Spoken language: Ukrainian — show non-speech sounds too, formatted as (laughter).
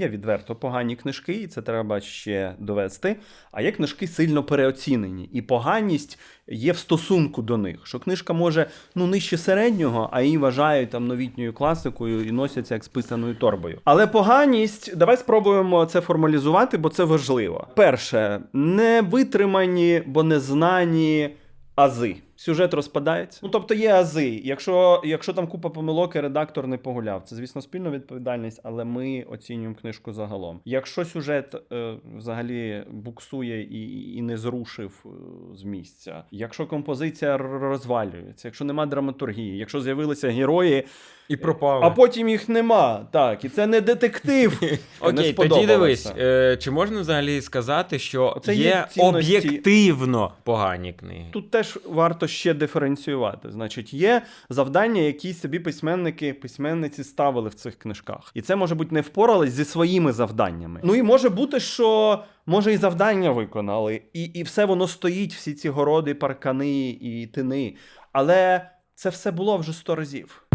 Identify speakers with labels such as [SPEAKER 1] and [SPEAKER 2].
[SPEAKER 1] є відверто погані книжки, і це треба ще довести. А є книжки сильно переоцінені, і поганість є в стосунку до них. Що книжка може ну нижче середнього, а її вважають там новітньою класикою і носяться як з писаною торбою. Але поганість, давай спробуємо це формалізувати, бо це важливо. Перше, не витримані, бо не знані ази. Сюжет розпадається. Ну тобто є ази. Якщо, якщо там купа помилок, і редактор не погуляв, це звісно спільна відповідальність, але ми оцінюємо книжку загалом. Якщо сюжет е, взагалі буксує і, і не зрушив е, з місця, якщо композиція розвалюється, якщо нема драматургії, якщо з'явилися герої,
[SPEAKER 2] І пропали.
[SPEAKER 1] а потім їх нема. Так, і це не детектив. (laughs) Не
[SPEAKER 2] Окей, тоді дивись, е, чи можна взагалі сказати, що
[SPEAKER 1] Оце
[SPEAKER 2] є,
[SPEAKER 1] є
[SPEAKER 2] об'єктивно погані книги?
[SPEAKER 1] Тут теж варто ще диференціювати. Значить, є завдання, які собі письменники, письменниці ставили в цих книжках. І це може бути не впорались зі своїми завданнями. Ну і може бути, що може і завдання виконали, і, і все воно стоїть, всі ці городи, паркани і тини. Але це все було вже сто разів.